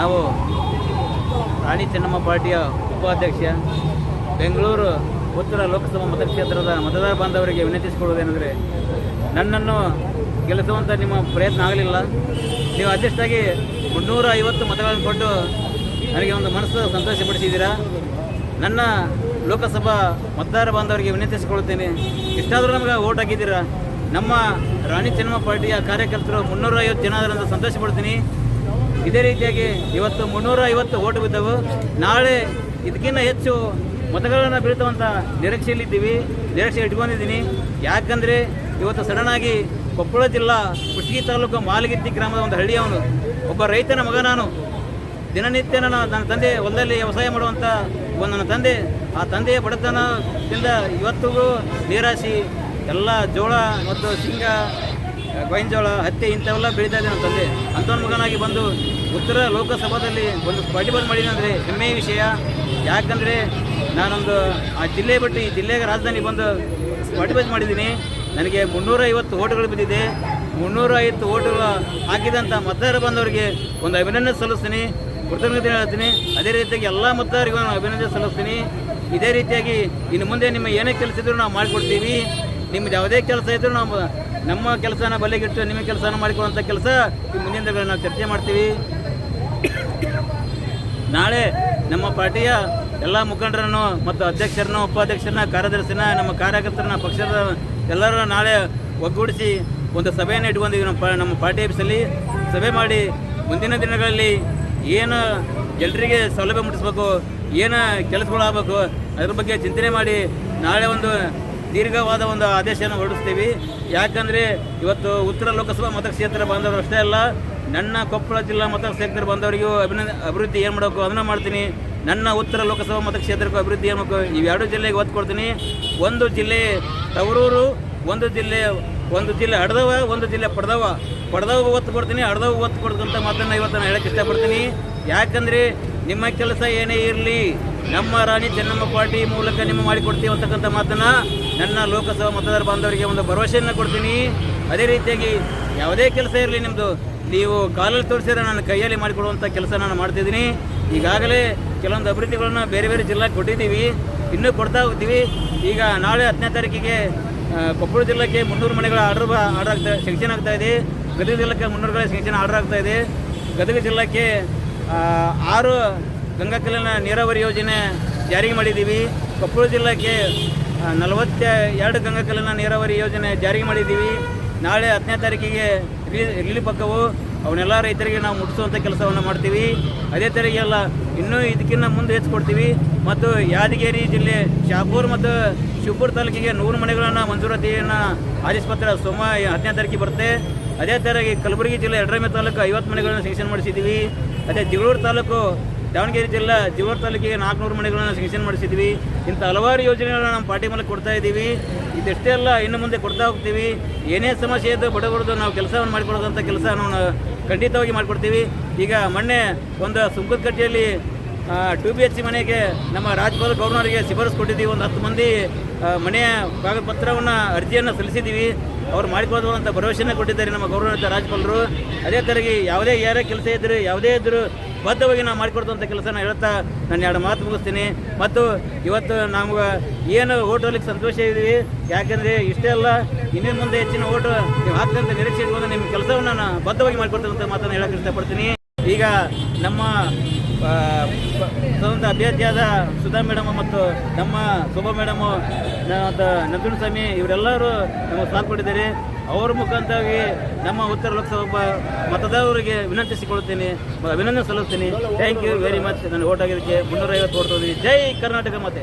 ನಾವು ರಾಣಿ ಚೆನ್ನಮ್ಮ ಪಾರ್ಟಿಯ ಉಪಾಧ್ಯಕ್ಷ, ಬೆಂಗಳೂರು ಉತ್ತರ ಲೋಕಸಭಾ ಮತಕ್ಷೇತ್ರದ ಮತದಾರ ಬಾಂಧವರಿಗೆ ವಿನಂತಿಸಿಕೊಳ್ಳುವುದೇನೆಂದರೆ ನನ್ನನ್ನು ಗೆಲ್ಲಿಸುವಂಥ ನಿಮ್ಮ ಪ್ರಯತ್ನ ಆಗಲಿಲ್ಲ. ನೀವು ಅಧ್ಯಕ್ಷರಾಗಿ ಮುನ್ನೂರ ಐವತ್ತು ಮತಗಳನ್ನು ಕೊಟ್ಟು ನನಗೆ ಒಂದು ಮನಸ್ಸು ಸಂತೋಷಪಡಿಸಿದ್ದೀರಾ? ನನ್ನ ಲೋಕಸಭಾ ಮತದಾರ ಬಾಂಧವರಿಗೆ ವಿನಂತಿಸಿಕೊಳ್ಳುತ್ತೇನೆ ಇಷ್ಟಾದರೂ ನಮಗೆ ಓಟ್ ಹಾಕಿದ್ದೀರಾ? ನಮ್ಮ ರಾಣಿ ಚೆನ್ನಮ್ಮ ಪಾರ್ಟಿಯ ಕಾರ್ಯಕರ್ತರು ಮುನ್ನೂರ ಐವತ್ತು ಜನ ಅದರಿಂದ ಸಂತೋಷ ಪಡ್ತೀನಿ ಇದೇ ರೀತಿಯಾಗಿ ಇವತ್ತು ಮುನ್ನೂರ ಐವತ್ತು ಓಟು ಬಿದ್ದವು. ನಾಳೆ ಇದಕ್ಕಿಂತ ಹೆಚ್ಚು ಮತಗಳನ್ನು ಬೀಳ್ತವಂತ ನಿರೀಕ್ಷೆಯಲ್ಲಿದ್ದೀವಿ. ನಿರೀಕ್ಷೆ ಇಟ್ಕೊಂಡಿದ್ದೀನಿ. ಯಾಕಂದರೆ ಇವತ್ತು ಸಡನ್ ಆಗಿ ಕೊಪ್ಪಳ ಜಿಲ್ಲಾ ಕುಷ್ಟಗಿ ತಾಲೂಕು ಮಾಲಗಿತ್ತಿ ಗ್ರಾಮದ ಒಂದು ಹಳ್ಳಿಯವನು, ಒಬ್ಬ ರೈತನ ಮಗ ನಾನು. ದಿನನಿತ್ಯ ನನ್ನ ನನ್ನ ತಂದೆ ಹೊಲದಲ್ಲಿ ವ್ಯವಸಾಯ ಮಾಡುವಂಥ ಒಂದು ನನ್ನ ತಂದೆ. ಆ ತಂದೆಯ ಬಡತನದಿಂದ ಇವತ್ತಿಗೂ ನೀರಾಸಿ ಎಲ್ಲ ಜೋಳ ಮತ್ತು ಶೇಂಗಾ ಗೋವಿನಜೋಳ ಹತ್ತಿ ಇಂಥವೆಲ್ಲ ಬೆಳೀತಾ ಇದೆ ತಂದೆ ಅಂಥವನ ಮಗನಾಗಿ ಬಂದು ಉತ್ತರ ಲೋಕಸಭಾದಲ್ಲಿ ಒಂದು ಸ್ಪರ್ಧಿಬಂದ್ ಮಾಡಿದೆ ಅಂದರೆ ಹೆಮ್ಮೆಯ ವಿಷಯ. ಯಾಕಂದರೆ ನಾನೊಂದು ಆ ಜಿಲ್ಲೆ ಬಿಟ್ಟು, ಈ ಜಿಲ್ಲೆಗೆ ರಾಜಧಾನಿ ಬಂದು ಸ್ಪರ್ಧಿಬಂದ್ ಮಾಡಿದ್ದೀನಿ. ನನಗೆ ಮುನ್ನೂರೈವತ್ತು ಓಟುಗಳು ಬಿದ್ದಿದೆ ಮುನ್ನೂರ ಐವತ್ತು ಓಟುಗಳು ಹಾಕಿದಂಥ ಮತದಾರರು ಬಂದವರಿಗೆ ಒಂದು ಅಭಿನಂದನೆ ಸಲ್ಲಿಸ್ತೀನಿ. ಕೃತಜ್ಞತೆ ಹೇಳ್ತೀನಿ. ಅದೇ ರೀತಿಯಾಗಿ ಎಲ್ಲ ಮತದಾರರಿಗೂ ನಾನು ಅಭಿನಂದನೆ ಸಲ್ಲಿಸ್ತೀನಿ. ಇದೇ ರೀತಿಯಾಗಿ ಇನ್ನು ಮುಂದೆ ನಿಮ್ಮ ಏನೇ ಕೆಲಸ ಇದ್ದರೂ ನಾವು ಮಾಡಿಕೊಡ್ತೀವಿ. ನಿಮ್ಮದು ಯಾವುದೇ ಕೆಲಸ ಇದ್ದರೂ ನಾವು ನಮ್ಮ ಕೆಲಸನ ಬಲೆಗಿಟ್ಟು ನಿಮ್ಮ ಕೆಲಸನ ಮಾಡಿಕೊಡುವಂಥ ಕೆಲಸ ಈ ಮುಂದಿನ ದಿನಗಳಲ್ಲಿ ನಾವು ಚರ್ಚೆ ಮಾಡ್ತೀವಿ. ನಾಳೆ ನಮ್ಮ ಪಾರ್ಟಿಯ ಎಲ್ಲ ಮುಖಂಡರನ್ನು ಮತ್ತು ಅಧ್ಯಕ್ಷರನ್ನು, ಉಪಾಧ್ಯಕ್ಷರನ್ನ, ಕಾರ್ಯದರ್ಶಿನ, ನಮ್ಮ ಕಾರ್ಯಕರ್ತರನ್ನ, ಪಕ್ಷದ ಎಲ್ಲರನ್ನ ನಾಳೆ ಒಗ್ಗೂಡಿಸಿ ಒಂದು ಸಭೆಯನ್ನು ಇಟ್ಕೊಂಡಿದ್ದೀವಿ ನಮ್ಮ ನಮ್ಮ ಪಾರ್ಟಿ ಆಫೀಸಲ್ಲಿ ಸಭೆ ಮಾಡಿ ಮುಂದಿನ ದಿನಗಳಲ್ಲಿ ಏನು ಜನರಿಗೆ ಸೌಲಭ್ಯ ಮುಟ್ಟಿಸ್ಬೇಕು, ಏನು ಕೆಲಸಗಳಾಗಬೇಕು, ಅದ್ರ ಬಗ್ಗೆ ಚಿಂತನೆ ಮಾಡಿ ನಾಳೆ ಒಂದು ದೀರ್ಘವಾದ ಒಂದು ಆದೇಶವನ್ನು ಹೊರಡಿಸ್ತೀವಿ. ಯಾಕಂದರೆ ಇವತ್ತು ಉತ್ತರ ಲೋಕಸಭಾ ಮತಕ್ಷೇತ್ರ ಬಂದವರು ಅಷ್ಟೇ ಅಲ್ಲ, ನನ್ನ ಕೊಪ್ಪಳ ಜಿಲ್ಲಾ ಮತಕ್ಷೇತ್ರ ಬಂದವರಿಗೂ ಅಭಿನಂದ, ಅಭಿವೃದ್ಧಿ ಏನು ಮಾಡಬೇಕು ಅದನ್ನು ಮಾಡ್ತೀನಿ. ನನ್ನ ಉತ್ತರ ಲೋಕಸಭಾ ಮತಕ್ಷೇತ್ರಕ್ಕೂ ಅಭಿವೃದ್ಧಿ ಏನು ಮಾಡಬೇಕು ಇವೆರಡು ಜಿಲ್ಲೆಗೆ ಒತ್ತು ಕೊಡ್ತೀನಿ. ಒಂದು ಜಿಲ್ಲೆ ತವರೂರು, ಒಂದು ಜಿಲ್ಲೆ ಒಂದು ಜಿಲ್ಲೆ ಹಡ್ದವ ಒಂದು ಜಿಲ್ಲೆ ಪಡ್ದವ ಪಡ್ದವ ಒತ್ತು ಕೊಡ್ತೀನಿ ಹಡ್ದವ ಒತ್ತು ಕೊಡ್ತಂತ ಮಾತನ್ನು ಇವತ್ತು ನಾನು ಹೇಳಕ್ಕೆ ಇಷ್ಟಪಡ್ತೀನಿ. ಯಾಕಂದರೆ ನಿಮ್ಮ ಕೆಲಸ ಏನೇ ಇರಲಿ, ನಮ್ಮ ರಾಣಿ ಚೆನ್ನಮ್ಮ ಪಾರ್ಟಿ ಮೂಲಕ ನಿಮ್ಮ ಮಾಡಿಕೊಡ್ತೀವಿ ಅಂತಕ್ಕಂಥ ಮಾತನ್ನ ನನ್ನ ಲೋಕಸಭಾ ಮತದಾರ ಬಾಂಧವರಿಗೆ ಒಂದು ಭರವಸೆಯನ್ನು ಕೊಡ್ತೀನಿ. ಅದೇ ರೀತಿಯಾಗಿ ಯಾವುದೇ ಕೆಲಸ ಇರಲಿ ನಿಮ್ಮದು ನೀವು ಕಾಲಲ್ಲಿ ತೋರಿಸಿದ್ರೆ ನಾನು ಕೈಯಲ್ಲಿ ಮಾಡಿಕೊಡುವಂಥ ಕೆಲಸ ನಾನು ಮಾಡ್ತಿದ್ದೀನಿ. ಈಗಾಗಲೇ ಕೆಲವೊಂದು ಅಭಿವೃದ್ಧಿಗಳನ್ನು ಬೇರೆ ಬೇರೆ ಜಿಲ್ಲೆಗೆ ಕೊಟ್ಟಿದ್ದೀವಿ. ಇನ್ನೂ ಕೊಡ್ತಾ ಹೋಗ್ತೀವಿ. ಈಗ ನಾಳೆ ಹತ್ತನೇ ತಾರೀಕಿಗೆ ಕೊಪ್ಪಳ ಜಿಲ್ಲೆಗೆ ಮುನ್ನೂರು ಮನೆಗಳ ಆರ್ಡರ್ ಆರ್ಡರ್ ಆಗ್ತಾ ಸೆಂಕ್ಷನ್ ಆಗ್ತಾ ಇದೆ. ಗದಗ ಜಿಲ್ಲೆಗೆ ಮುನ್ನೂರುಗಳ ಸೆಂಕ್ಷನ್ ಆರ್ಡರ್ ಆಗ್ತಾ ಇದೆ. ಗದಗ ಜಿಲ್ಲೆಗೆ ಆರು ಗಂಗಾ ಕಲ್ಯಾಣ ನೀರಾವರಿ ಯೋಜನೆ ಜಾರಿಗೆ ಮಾಡಿದ್ದೀವಿ. ಕೊಪ್ಪಳ ಜಿಲ್ಲೆಗೆ ನಲವತ್ತ ಎರಡು ಗಂಗಾ ಕಲ್ಯಾಣ ನೀರಾವರಿ ಯೋಜನೆ ಜಾರಿಗೆ ಮಾಡಿದ್ದೀವಿ. ನಾಳೆ ಹತ್ತನೇ ತಾರೀಕಿಗೆ ರಿಲೀ ರಿಲೀಫ್ ಪಕ್ಕವು. ಅವನ್ನೆಲ್ಲ ರೈತರಿಗೆ ನಾವು ಮುಟ್ಟಿಸುವಂಥ ಕೆಲಸವನ್ನು ಮಾಡ್ತೀವಿ. ಅದೇ ತೆರಿಗೆಲ್ಲ ಇನ್ನೂ ಇದಕ್ಕಿಂತ ಮುಂದೆ ಹೆಚ್ಚು ಕೊಡ್ತೀವಿ ಮತ್ತು ಯಾದಗಿರಿ ಜಿಲ್ಲೆ ಶಾಪೂರ್ ಮತ್ತು ಶಿವಪುರ ತಾಲೂಕಿಗೆ ನೂರು ಮನೆಗಳನ್ನು ಮಂಜೂರಾತಿಯನ್ನು ಆದೇಶಪತ್ರ ಸೋಮ ಹತ್ತನೇ ತಾರೀಕಿಗೆ ಬರುತ್ತೆ. ಅದೇ ಥರ ಕಲಬುರಗಿ ಜಿಲ್ಲೆ ಎರಡರಮೆ ತಾಲೂಕು ಐವತ್ತು ಮನೆಗಳನ್ನು ಸೆಂಕ್ಷನ್ ಮಾಡಿಸಿದ್ದೀವಿ. ಅದೇ ಜಗಳೂರು ತಾಲೂಕು ದಾವಣಗೆರೆ ಜಿಲ್ಲಾ ಜೀವರ್ ತಾಲೂಕಿಗೆ ನಾಲ್ಕುನೂರು ಮನೆಗಳನ್ನು ಸೆಂಕ್ಷನ್ ಮಾಡಿಸಿದ್ವಿ. ಇಂಥ ಹಲವಾರು ಯೋಜನೆಗಳನ್ನು ನಮ್ಮ ಪಾರ್ಟಿ ಮೇಲೆ ಕೊಡ್ತಾ ಇದ್ದೀವಿ. ಇದೆಷ್ಟೇ ಅಲ್ಲ, ಇನ್ನು ಮುಂದೆ ಕೊಡ್ತಾ ಹೋಗ್ತೀವಿ. ಏನೇ ಸಮಸ್ಯೆ ಇದ್ದು ಬಡವರದ್ದು ನಾವು ಕೆಲಸವನ್ನು ಮಾಡಿಕೊಡೋದಂಥ ಕೆಲಸ ನಾವು ಖಂಡಿತವಾಗಿ ಮಾಡಿಕೊಡ್ತೀವಿ. ಈಗ ಮೊನ್ನೆ ಒಂದು ಸುಂಕದಕಟ್ಟೆಯಲ್ಲಿ ಟು ಬಿ ಎಚ್ ಸಿ ಮನೆಗೆ ನಮ್ಮ ರಾಜ್ಯಪಾಲ ಗವರ್ನರ್ಗೆ ಶಿಫಾರಸು ಕೊಟ್ಟಿದ್ದೀವಿ. ಒಂದು ಹತ್ತು ಮಂದಿ ಮನೆಯ ಕಾಗದ ಪತ್ರವನ್ನು ಅರ್ಜಿಯನ್ನು ಸಲ್ಲಿಸಿದ್ದೀವಿ. ಅವ್ರು ಮಾಡಿಕೊಡುವಂಥ ಭರವಸೆಯನ್ನು ಕೊಟ್ಟಿದ್ದಾರೆ ನಮ್ಮ ಗೌರವಾನ್ವಿತ ರಾಜ್ಪಾಲರು. ಅದೇ ಥರಗಿ ಯಾವುದೇ ಯಾರೇ ಕೆಲಸ ಇದ್ದರೂ ಯಾವುದೇ ಇದ್ದರೂ ಬದ್ಧವಾಗಿ ನಾವು ಮಾಡಿಕೊಡ್ತಂಥ ಕೆಲಸನ ಹೇಳ್ತಾ ನಾನು ಎರಡು ಮಾತು ಮುಗಿಸ್ತೀನಿ. ಮತ್ತು ಇವತ್ತು ನಮ್ಗೆ ಏನು ಓಟ್ ಹೋಗ್ಲಿಕ್ಕೆ ಸಂತೋಷ ಇದ್ದೀವಿ ಯಾಕೆಂದರೆ ಇಷ್ಟೇ ಅಲ್ಲ ಇನ್ನೇನು ಮುಂದೆ ಹೆಚ್ಚಿನ ಓಟು ನೀವು ಹಾಕ್ತಂತ ನಿರೀಕ್ಷೆ ಇಟ್ಕೊಂಡು ನಿಮ್ಮ ಕೆಲಸವನ್ನು ನಾನು ಬದ್ಧವಾಗಿ ಮಾಡಿಕೊಡ್ತಕ್ಕಂಥ ಮಾತನ್ನು ಹೇಳಕ್ಕೆ ಇಷ್ಟಪಡ್ತೀನಿ. ಈಗ ನಮ್ಮ ಅಭ್ಯರ್ಥಿಯಾದ ಸುಧಾ ಮೇಡಮ್ ಮತ್ತು ನಮ್ಮ ಶೋಭಾ ಮೇಡಮು ನಂಜುನ ಸ್ವಾಮಿ ಇವರೆಲ್ಲರೂ ನಮಗೆ ಸಾಥ್ ಕೊಟ್ಟಿದ್ದಾರೆ. ಅವರ ಮುಖಾಂತರವಾಗಿ ನಮ್ಮ ಉತ್ತರ ಲೋಕಸಭಾ ಮತದಾರರಿಗೆ ವಿನಂತಿಸಿಕೊಳ್ಳುತ್ತೇನೆ ಅಭಿನಂದನೆ ಸಲ್ಲಿಸ್ತೀನಿ. ಥ್ಯಾಂಕ್ ಯು ವೆರಿ ಮಚ್ ನಾನು ಓಟ್ ಆಗಿದ್ದಕ್ಕೆ ಮುನ್ನೂರೈವತ್ತು ಓಟ್ ಜೈ ಕರ್ನಾಟಕ ಮತ್ತೆ